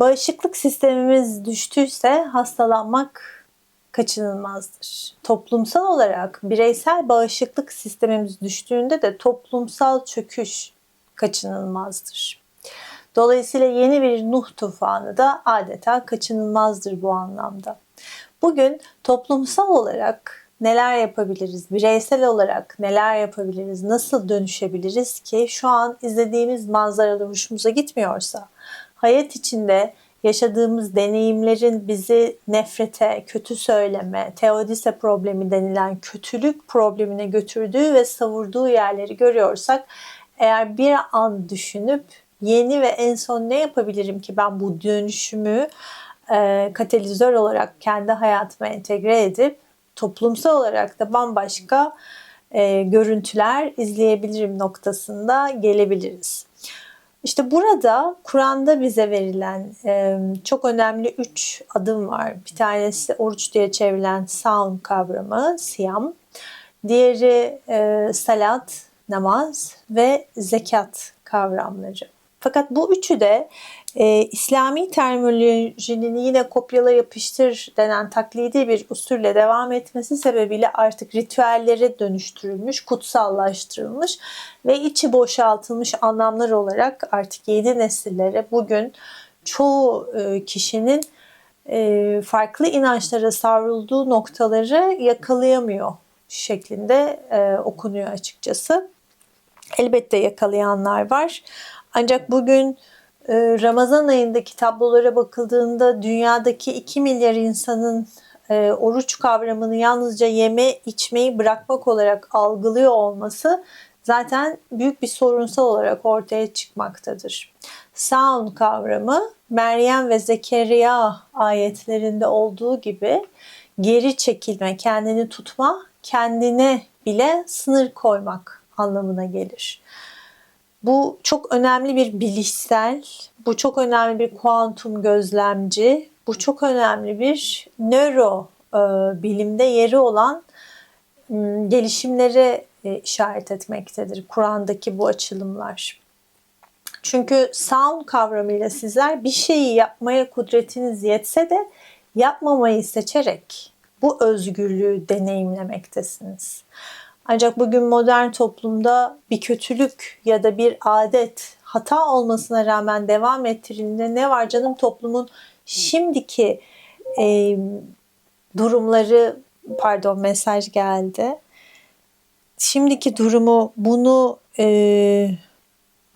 Bağışıklık sistemimiz düştüyse hastalanmak kaçınılmazdır. Toplumsal olarak bireysel bağışıklık sistemimiz düştüğünde de toplumsal çöküş kaçınılmazdır. Dolayısıyla yeni bir Nuh tufanı da adeta kaçınılmazdır bu anlamda. Bugün toplumsal olarak neler yapabiliriz? Bireysel olarak neler yapabiliriz? Nasıl dönüşebiliriz ki şu an izlediğimiz manzaralar hoşumuza gitmiyorsa, hayat içinde yaşadığımız deneyimlerin bizi nefrete, kötü söyleme, teodise problemi denilen kötülük problemine götürdüğü ve savurduğu yerleri görüyorsak eğer bir an düşünüp yeni ve en son ne yapabilirim ki ben bu dönüşümü e, katalizör olarak kendi hayatıma entegre edip toplumsal olarak da bambaşka e, görüntüler izleyebilirim noktasında gelebiliriz. İşte burada Kur'an'da bize verilen e, çok önemli üç adım var. Bir tanesi oruç diye çevrilen saun kavramı, siyam. Diğeri e, salat, namaz ve zekat kavramları. Fakat bu üçü de e, İslami terminolojinin yine kopyala yapıştır denen taklidi bir usulle devam etmesi sebebiyle artık ritüellere dönüştürülmüş, kutsallaştırılmış ve içi boşaltılmış anlamlar olarak artık yedi nesillere bugün çoğu e, kişinin e, farklı inançlara savrulduğu noktaları yakalayamıyor şeklinde e, okunuyor açıkçası. Elbette yakalayanlar var. Ancak bugün Ramazan ayındaki tablolara bakıldığında dünyadaki 2 milyar insanın e, oruç kavramını yalnızca yeme içmeyi bırakmak olarak algılıyor olması zaten büyük bir sorunsal olarak ortaya çıkmaktadır. Saun kavramı Meryem ve Zekeriya ayetlerinde olduğu gibi geri çekilme, kendini tutma, kendine bile sınır koymak anlamına gelir. Bu çok önemli bir bilişsel, bu çok önemli bir kuantum gözlemci, bu çok önemli bir nöro e, bilimde yeri olan e, gelişimlere e, işaret etmektedir Kur'an'daki bu açılımlar. Çünkü sound kavramıyla sizler bir şeyi yapmaya kudretiniz yetse de yapmamayı seçerek bu özgürlüğü deneyimlemektesiniz. Ancak bugün modern toplumda bir kötülük ya da bir adet hata olmasına rağmen devam ettirildiğinde ne var canım toplumun şimdiki e, durumları pardon mesaj geldi. Şimdiki durumu bunu e,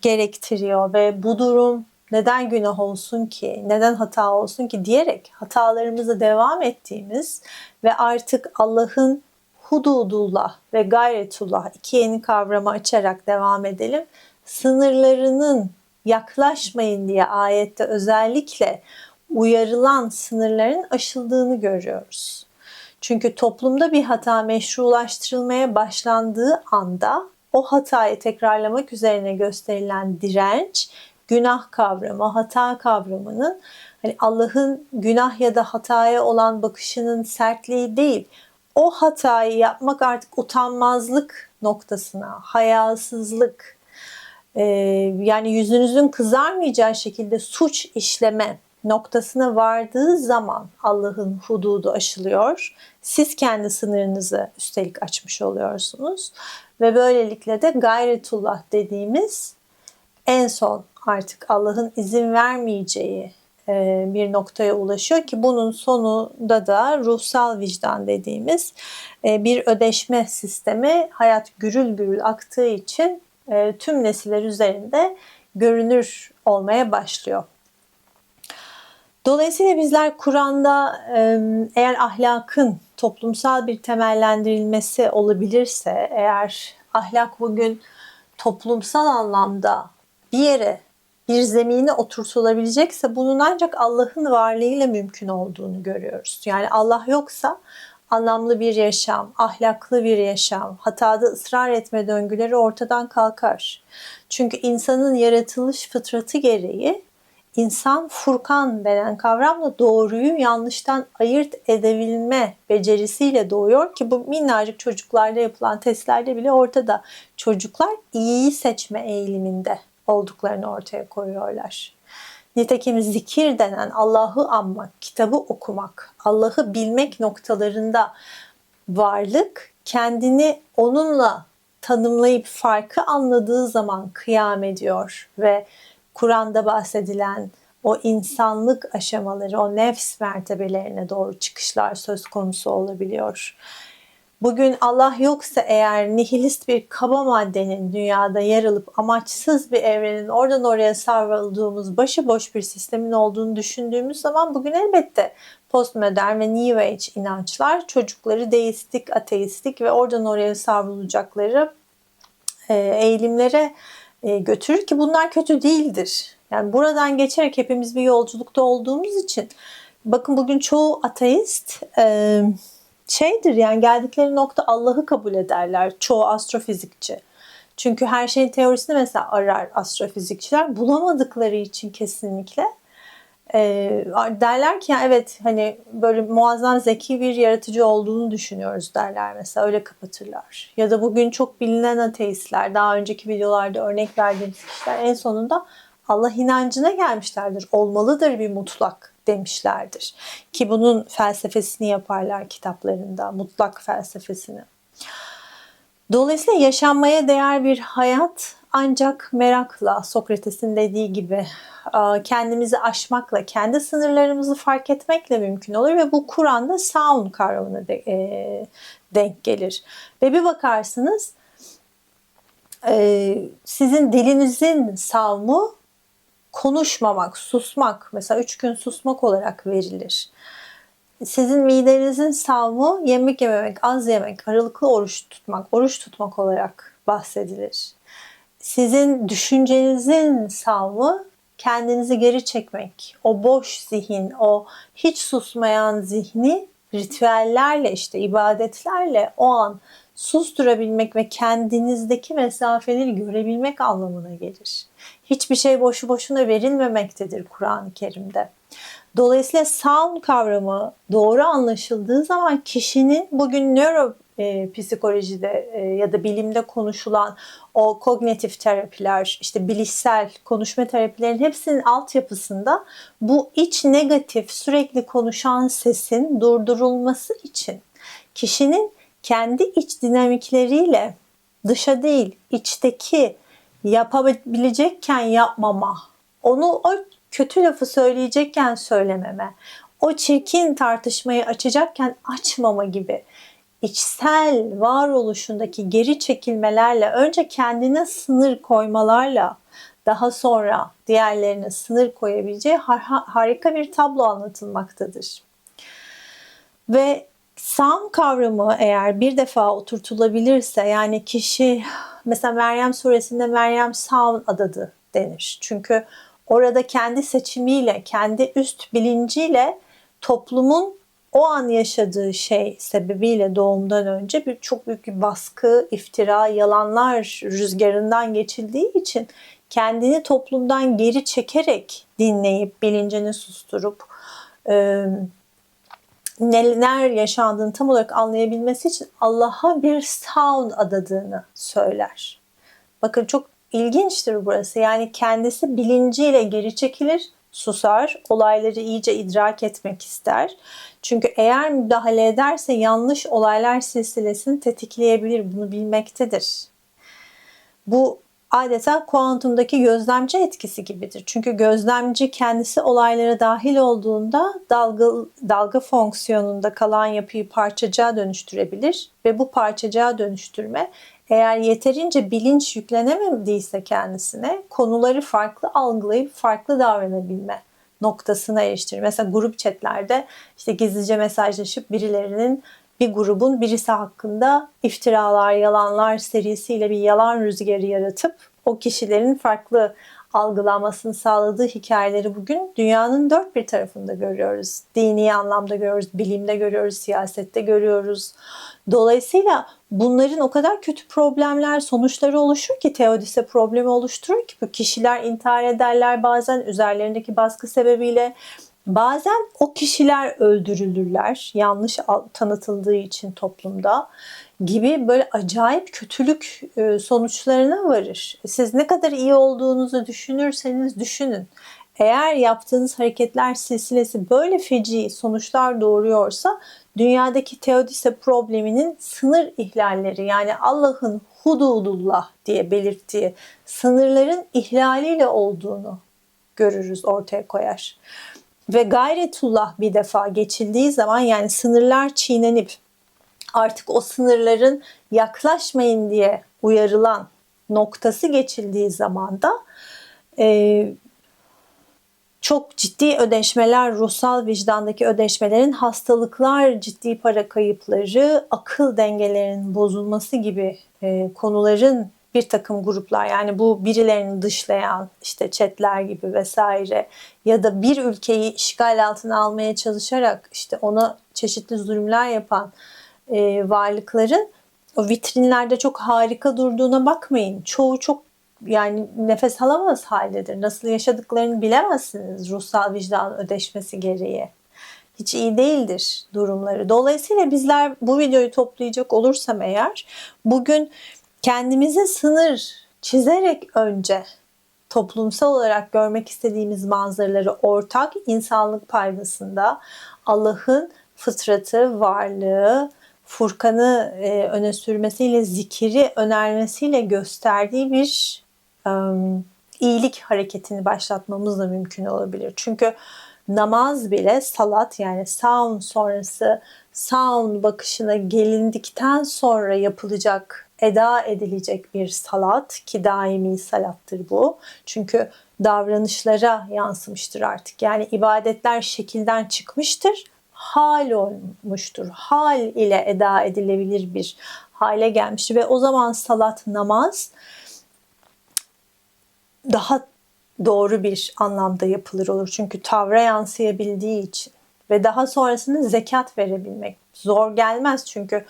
gerektiriyor ve bu durum neden günah olsun ki, neden hata olsun ki diyerek hatalarımıza devam ettiğimiz ve artık Allah'ın hududullah ve gayretullah iki yeni kavramı açarak devam edelim. Sınırlarının yaklaşmayın diye ayette özellikle uyarılan sınırların aşıldığını görüyoruz. Çünkü toplumda bir hata meşrulaştırılmaya başlandığı anda o hatayı tekrarlamak üzerine gösterilen direnç, günah kavramı, hata kavramının hani Allah'ın günah ya da hataya olan bakışının sertliği değil, o hatayı yapmak artık utanmazlık noktasına, hayasızlık, e, yani yüzünüzün kızarmayacağı şekilde suç işleme noktasına vardığı zaman Allah'ın hududu aşılıyor. Siz kendi sınırınızı üstelik açmış oluyorsunuz. Ve böylelikle de gayretullah dediğimiz en son artık Allah'ın izin vermeyeceği bir noktaya ulaşıyor ki bunun sonunda da ruhsal vicdan dediğimiz e, bir ödeşme sistemi hayat gürül gürül aktığı için e, tüm nesiller üzerinde görünür olmaya başlıyor. Dolayısıyla bizler Kur'an'da eğer ahlakın toplumsal bir temellendirilmesi olabilirse, eğer ahlak bugün toplumsal anlamda bir yere bir zemine oturtulabilecekse bunun ancak Allah'ın varlığıyla mümkün olduğunu görüyoruz. Yani Allah yoksa anlamlı bir yaşam, ahlaklı bir yaşam, hatada ısrar etme döngüleri ortadan kalkar. Çünkü insanın yaratılış fıtratı gereği insan Furkan denen kavramla doğruyu yanlıştan ayırt edebilme becerisiyle doğuyor ki bu minnacık çocuklarda yapılan testlerde bile ortada. Çocuklar iyiyi seçme eğiliminde olduklarını ortaya koyuyorlar. Nitekim zikir denen Allah'ı anmak, kitabı okumak, Allah'ı bilmek noktalarında varlık kendini onunla tanımlayıp farkı anladığı zaman kıyam ediyor ve Kur'an'da bahsedilen o insanlık aşamaları, o nefs mertebelerine doğru çıkışlar söz konusu olabiliyor. Bugün Allah yoksa eğer nihilist bir kaba maddenin dünyada yer alıp amaçsız bir evrenin oradan oraya savrulduğumuz başıboş bir sistemin olduğunu düşündüğümüz zaman bugün elbette postmodern ve new age inançlar çocukları deistik, ateistik ve oradan oraya savrulacakları e, eğilimlere e, götürür ki bunlar kötü değildir. Yani buradan geçerek hepimiz bir yolculukta olduğumuz için bakın bugün çoğu ateist e, şeydir yani geldikleri nokta Allah'ı kabul ederler. Çoğu astrofizikçi. Çünkü her şeyin teorisini mesela arar astrofizikçiler. Bulamadıkları için kesinlikle e, derler ki evet hani böyle muazzam zeki bir yaratıcı olduğunu düşünüyoruz derler mesela öyle kapatırlar. Ya da bugün çok bilinen ateistler daha önceki videolarda örnek verdiğimiz kişiler en sonunda Allah inancına gelmişlerdir. Olmalıdır bir mutlak demişlerdir. Ki bunun felsefesini yaparlar kitaplarında, mutlak felsefesini. Dolayısıyla yaşanmaya değer bir hayat ancak merakla, Sokrates'in dediği gibi kendimizi aşmakla, kendi sınırlarımızı fark etmekle mümkün olur ve bu Kur'an'da saun kavramına de, e, denk gelir. Ve bir bakarsınız e, sizin dilinizin savmu konuşmamak, susmak, mesela üç gün susmak olarak verilir. Sizin midenizin savmu yemek yememek, az yemek, aralıklı oruç tutmak, oruç tutmak olarak bahsedilir. Sizin düşüncenizin savmu kendinizi geri çekmek, o boş zihin, o hiç susmayan zihni ritüellerle işte ibadetlerle o an susturabilmek ve kendinizdeki mesafeleri görebilmek anlamına gelir. Hiçbir şey boşu boşuna verilmemektedir Kur'an-ı Kerim'de. Dolayısıyla sound kavramı doğru anlaşıldığı zaman kişinin bugün nöro e, psikolojide e, ya da bilimde konuşulan o kognitif terapiler, işte bilişsel konuşma terapilerin hepsinin altyapısında bu iç negatif sürekli konuşan sesin durdurulması için kişinin kendi iç dinamikleriyle dışa değil içteki yapabilecekken yapmama, onu o kötü lafı söyleyecekken söylememe, o çirkin tartışmayı açacakken açmama gibi içsel varoluşundaki geri çekilmelerle önce kendine sınır koymalarla daha sonra diğerlerine sınır koyabileceği har- harika bir tablo anlatılmaktadır. Ve sam kavramı eğer bir defa oturtulabilirse yani kişi mesela Meryem suresinde Meryem Sam adadı denir. Çünkü orada kendi seçimiyle, kendi üst bilinciyle toplumun o an yaşadığı şey sebebiyle doğumdan önce bir çok büyük bir baskı, iftira, yalanlar rüzgarından geçildiği için kendini toplumdan geri çekerek dinleyip bilincini susturup neler yaşandığını tam olarak anlayabilmesi için Allah'a bir sound adadığını söyler. Bakın çok ilginçtir burası. Yani kendisi bilinciyle geri çekilir, susar, olayları iyice idrak etmek ister. Çünkü eğer müdahale ederse yanlış olaylar silsilesini tetikleyebilir. Bunu bilmektedir. Bu adeta kuantumdaki gözlemci etkisi gibidir. Çünkü gözlemci kendisi olaylara dahil olduğunda dalga, dalga fonksiyonunda kalan yapıyı parçacığa dönüştürebilir ve bu parçacığa dönüştürme eğer yeterince bilinç yüklenemediyse kendisine konuları farklı algılayıp farklı davranabilme noktasına eriştirir. Mesela grup chatlerde işte gizlice mesajlaşıp birilerinin bir grubun birisi hakkında iftiralar, yalanlar serisiyle bir yalan rüzgarı yaratıp o kişilerin farklı algılanmasını sağladığı hikayeleri bugün dünyanın dört bir tarafında görüyoruz. Dini anlamda görüyoruz, bilimde görüyoruz, siyasette görüyoruz. Dolayısıyla bunların o kadar kötü problemler, sonuçları oluşur ki teodise problemi oluşturur ki bu kişiler intihar ederler bazen üzerlerindeki baskı sebebiyle Bazen o kişiler öldürülürler yanlış tanıtıldığı için toplumda gibi böyle acayip kötülük e, sonuçlarına varır. Siz ne kadar iyi olduğunuzu düşünürseniz düşünün. Eğer yaptığınız hareketler silsilesi böyle feci sonuçlar doğuruyorsa dünyadaki teodise probleminin sınır ihlalleri yani Allah'ın hududullah diye belirttiği sınırların ihlaliyle olduğunu görürüz ortaya koyar. Ve gayretullah bir defa geçildiği zaman yani sınırlar çiğnenip artık o sınırların yaklaşmayın diye uyarılan noktası geçildiği zaman da e, çok ciddi ödeşmeler, ruhsal vicdandaki ödeşmelerin hastalıklar, ciddi para kayıpları, akıl dengelerinin bozulması gibi e, konuların bir takım gruplar yani bu birilerini dışlayan işte chatler gibi vesaire ya da bir ülkeyi işgal altına almaya çalışarak işte ona çeşitli zulümler yapan e, varlıkların o vitrinlerde çok harika durduğuna bakmayın. Çoğu çok yani nefes alamaz haldedir. Nasıl yaşadıklarını bilemezsiniz ruhsal vicdan ödeşmesi gereği. Hiç iyi değildir durumları. Dolayısıyla bizler bu videoyu toplayacak olursam eğer bugün kendimize sınır çizerek önce toplumsal olarak görmek istediğimiz manzaraları ortak insanlık paydasında Allah'ın fıtratı, varlığı, Furkan'ı e, öne sürmesiyle, zikiri önermesiyle gösterdiği bir um, iyilik hareketini başlatmamız da mümkün olabilir. Çünkü namaz bile salat yani saun sonrası saun bakışına gelindikten sonra yapılacak, eda edilecek bir salat ki daimi salattır bu. Çünkü davranışlara yansımıştır artık. Yani ibadetler şekilden çıkmıştır, hal olmuştur. Hal ile eda edilebilir bir hale gelmiştir ve o zaman salat, namaz daha doğru bir anlamda yapılır olur. Çünkü tavra yansıyabildiği için ve daha sonrasında zekat verebilmek zor gelmez çünkü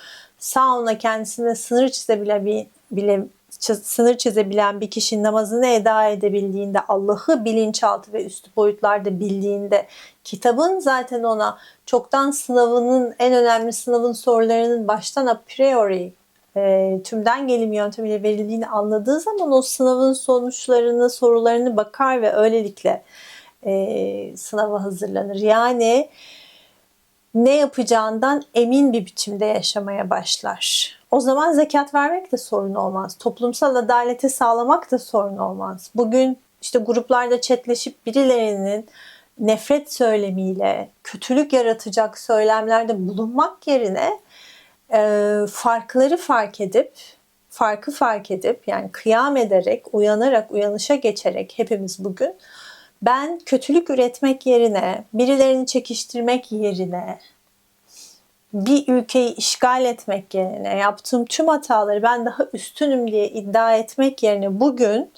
sauna kendisine sınır çizebilen bir bile sınır çizebilen bir kişi namazını eda edebildiğinde, Allah'ı bilinçaltı ve üstü boyutlarda bildiğinde, kitabın zaten ona çoktan sınavının en önemli sınavın sorularının baştan a priori e, tümden gelim yöntemiyle verildiğini anladığı zaman o sınavın sonuçlarını, sorularını bakar ve öylelikle e, sınava hazırlanır. Yani ne yapacağından emin bir biçimde yaşamaya başlar. O zaman zekat vermek de sorun olmaz. Toplumsal adaleti sağlamak da sorun olmaz. Bugün işte gruplarda chatleşip birilerinin nefret söylemiyle kötülük yaratacak söylemlerde bulunmak yerine e, farkları fark edip farkı fark edip yani kıyam ederek, uyanarak, uyanışa geçerek hepimiz bugün ben kötülük üretmek yerine, birilerini çekiştirmek yerine, bir ülkeyi işgal etmek yerine, yaptığım tüm hataları ben daha üstünüm diye iddia etmek yerine bugün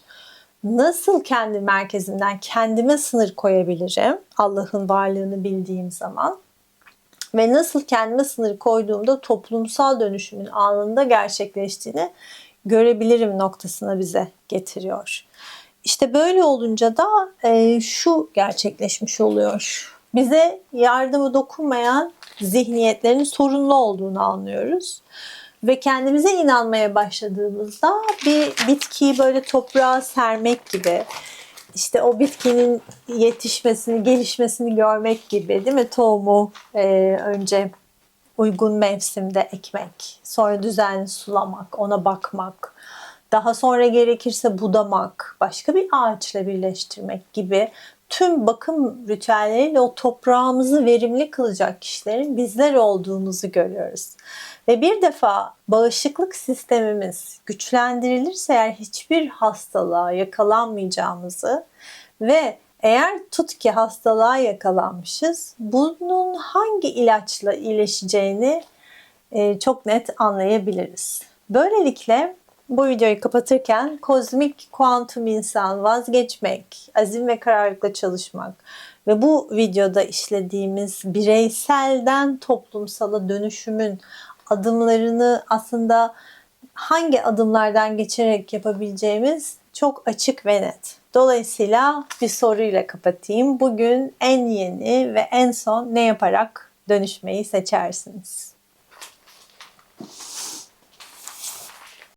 nasıl kendi merkezimden kendime sınır koyabilirim Allah'ın varlığını bildiğim zaman ve nasıl kendime sınır koyduğumda toplumsal dönüşümün anında gerçekleştiğini görebilirim noktasına bize getiriyor. İşte böyle olunca da e, şu gerçekleşmiş oluyor. Bize yardımı dokunmayan zihniyetlerin sorunlu olduğunu anlıyoruz. Ve kendimize inanmaya başladığımızda bir bitkiyi böyle toprağa sermek gibi, işte o bitkinin yetişmesini, gelişmesini görmek gibi değil mi? Tohumu e, önce uygun mevsimde ekmek, sonra düzenli sulamak, ona bakmak, daha sonra gerekirse budamak, başka bir ağaçla birleştirmek gibi tüm bakım ritüelleriyle o toprağımızı verimli kılacak kişilerin bizler olduğumuzu görüyoruz. Ve bir defa bağışıklık sistemimiz güçlendirilirse eğer hiçbir hastalığa yakalanmayacağımızı ve eğer tut ki hastalığa yakalanmışız, bunun hangi ilaçla iyileşeceğini çok net anlayabiliriz. Böylelikle bu videoyu kapatırken kozmik kuantum insan vazgeçmek, azim ve kararlılıkla çalışmak ve bu videoda işlediğimiz bireyselden toplumsala dönüşümün adımlarını aslında hangi adımlardan geçerek yapabileceğimiz çok açık ve net. Dolayısıyla bir soruyla kapatayım. Bugün en yeni ve en son ne yaparak dönüşmeyi seçersiniz?